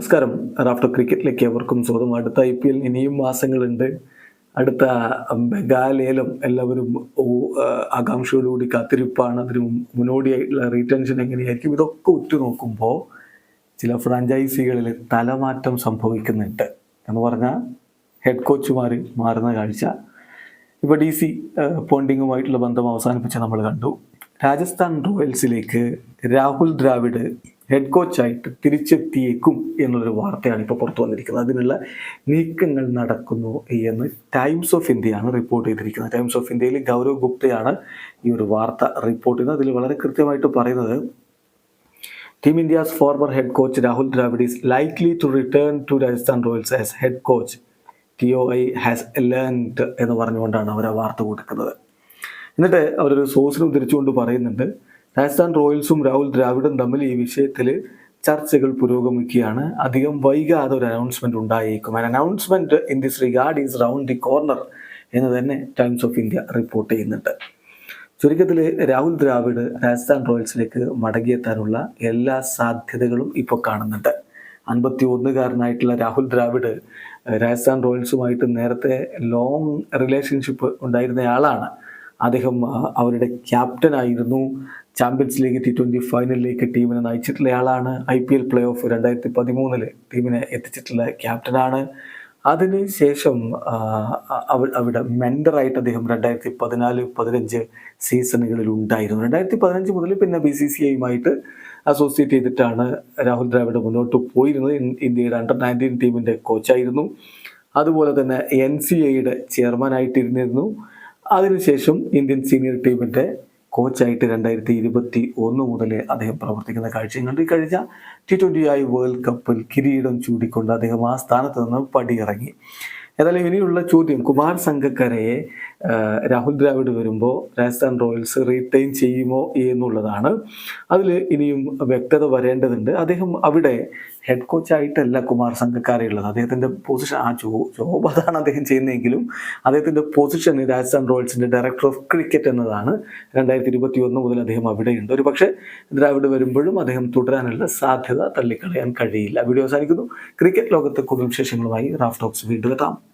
നമസ്കാരം. റാഫ്റ്റർ ക്രിക്കറ്റിലേക്ക് എവർക്കും സ്വാഗതം. അടുത്ത ഐ പി എൽ ഇനിയും മാസങ്ങളുണ്ട്. അടുത്ത ബംഗാലേലം എല്ലാവരും ആകാംക്ഷയോടുകൂടി കാത്തിരിപ്പാണ്. അതിന് മുന്നോടിയായിട്ടുള്ള റീടെൻഷൻ എങ്ങനെയായിരിക്കും ഇതൊക്കെ ഉറ്റുനോക്കുമ്പോൾ ചില ഫ്രാഞ്ചൈസികളിൽ തലമാറ്റം സംഭവിക്കുന്നുണ്ട് എന്ന് പറഞ്ഞാൽ ഹെഡ് കോച്ചുമാർ മാറുന്ന കാഴ്ച. ഇപ്പോൾ ഡി സി പോണ്ടിങ്ങുമായിട്ടുള്ള ബന്ധം അവസാനിപ്പിച്ച നമ്മൾ കണ്ടു. രാജസ്ഥാൻ റോയൽസിലേക്ക് രാഹുൽ ദ്രാവിഡ് ഹെഡ് കോച്ചായിട്ട് തിരിച്ചെത്തിയേക്കും എന്നുള്ളൊരു വാർത്തയാണ് ഇപ്പോൾ പുറത്തു വന്നിരിക്കുന്നത്. അതിനുള്ള നീക്കങ്ങൾ നടക്കുന്നു എന്ന് ടൈംസ് ഓഫ് ഇന്ത്യയാണ് റിപ്പോർട്ട് ചെയ്തിരിക്കുന്നത്. ടൈംസ് ഓഫ് ഇന്ത്യയിൽ ഗൗരവ് ഗുപ്തയാണ് ഈ ഒരു വാർത്ത റിപ്പോർട്ട് ചെയ്യുന്നത്. അതിൽ വളരെ കൃത്യമായിട്ട് പറയുന്നത് Team India's former head coach Rahul Dravid is likely to return to Rajasthan Royals as head coach. I has learned എന്ന് പറഞ്ഞുകൊണ്ടാണ് അവർ ആ വാർത്ത കൊടുക്കുന്നത്. എന്നിട്ട് അവരൊരു സോഴ്സിനും ഉദ്ധരിച്ചുകൊണ്ട് പറയുന്നുണ്ട് രാജസ്ഥാൻ റോയൽസും രാഹുൽ ദ്രാവിഡും തമ്മിൽ ഈ വിഷയത്തിൽ ചർച്ചകൾ പുരോഗമിക്കുകയാണ്. അധികം വൈകാതെ ഒരു അനൗൺസ്മെന്റ് ഉണ്ടായേക്കും. An announcement in this regard is round the corner എന്ന് തന്നെ ടൈംസ് ഓഫ് ഇന്ത്യ റിപ്പോർട്ട് ചെയ്യുന്നുണ്ട്. ചുരുക്കത്തിൽ രാഹുൽ ദ്രാവിഡ് രാജസ്ഥാൻ റോയൽസിലേക്ക് മടങ്ങിയെത്താനുള്ള എല്ലാ സാധ്യതകളും ഇപ്പോൾ കാണുന്നുണ്ട്. അൻപത്തി ഒന്നുകാരനായിട്ടുള്ള രാഹുൽ ദ്രാവിഡ് രാജസ്ഥാൻ റോയൽസുമായിട്ട് നേരത്തെ ലോങ് റിലേഷൻഷിപ്പ് ഉണ്ടായിരുന്നയാളാണ്. അദ്ദേഹം അവരുടെ ക്യാപ്റ്റനായിരുന്നു ചാമ്പ്യൻസ് ലീഗ് ടി ട്വന്റി ഫൈനലിലേക്ക് ടീമിനെ നയിച്ചിട്ടുള്ള ആളാണ്. I P L play off രണ്ടായിരത്തി പതിമൂന്നിൽ ടീമിനെ എത്തിച്ചിട്ടുള്ള ക്യാപ്റ്റനാണ്. അതിനുശേഷം ശേഷം അവ- അവിടെ മെൻഡറായിട്ട് അദ്ദേഹം രണ്ടായിരത്തി പതിനാല് പതിനഞ്ച് സീസണുകളിൽ ഉണ്ടായിരുന്നു. രണ്ടായിരത്തി പതിനഞ്ച് മുതൽ പിന്നെ ബി സി സി ഐയുമായിട്ട് അസോസിയേറ്റ് ചെയ്തിട്ടാണ് രാഹുൽ ദ്രാവിഡ് മുന്നോട്ട് പോയിരുന്നത്. ഇന്ത്യയുടെ അണ്ടർ നയന്റീൻ ടീമിന്റെ കോച്ചായിരുന്നു. അതുപോലെ തന്നെ എൻ സി ഐയുടെ ചെയർമാനായിട്ടിരുന്നിരുന്നു. അതിനുശേഷം ഇന്ത്യൻ സീനിയർ ടീമിന്റെ കോച്ചായിട്ട് രണ്ടായിരത്തി ഇരുപത്തി ഒന്ന് മുതൽ അദ്ദേഹം പ്രവർത്തിക്കുന്ന കാഴ്ചയും കണ്ടു. കഴിഞ്ഞ ടി ട്വന്റി ആയി വേൾഡ് കപ്പിൽ കിരീടം ചൂടിക്കൊണ്ട് അദ്ദേഹം ആ സ്ഥാനത്ത് നിന്ന് പടിയിറങ്ങി. ഏതായാലും ഇനിയുള്ള ചോദ്യം കുമാർ സംഘക്കരയെ രാഹുൽ ദ്രാവിഡ് വരുമ്പോൾ രാജസ്ഥാൻ റോയൽസ് റീറ്റെയിൻ ചെയ്യുമോ എന്നുള്ളതാണ്. അതിൽ ഇനിയും വ്യക്തത വരേണ്ടതുണ്ട്. അദ്ദേഹം അവിടെ ഹെഡ് കോച്ചായിട്ടല്ല കുമാർ സംഘക്കാരയുള്ളത് അദ്ദേഹത്തിന്റെ പൊസിഷൻ ആ ജോ ജോബ് അതാണ് അദ്ദേഹം ചെയ്യുന്നതെങ്കിലും അദ്ദേഹത്തിന്റെ പൊസിഷൻ രാജസ്ഥാൻ റോയൽസിന്റെ ഡയറക്ടർ ഓഫ് ക്രിക്കറ്റ് എന്നതാണ് രണ്ടായിരത്തി ഇരുപത്തി ഒന്ന് മുതൽ അദ്ദേഹം അവിടെയുണ്ട്. ഒരു പക്ഷേ ദ്രാവിഡ് വരുമ്പോഴും അദ്ദേഹം തുടരാനുള്ള സാധ്യത തള്ളിക്കളയാൻ കഴിയില്ല. വീഡിയോ അവസാനിക്കുന്നു. ക്രിക്കറ്റ് ലോകത്തെ കൂടുതൽ വിശേഷങ്ങളുമായി റാഫ് ടോക്സ് വീണ്ടും എത്താം.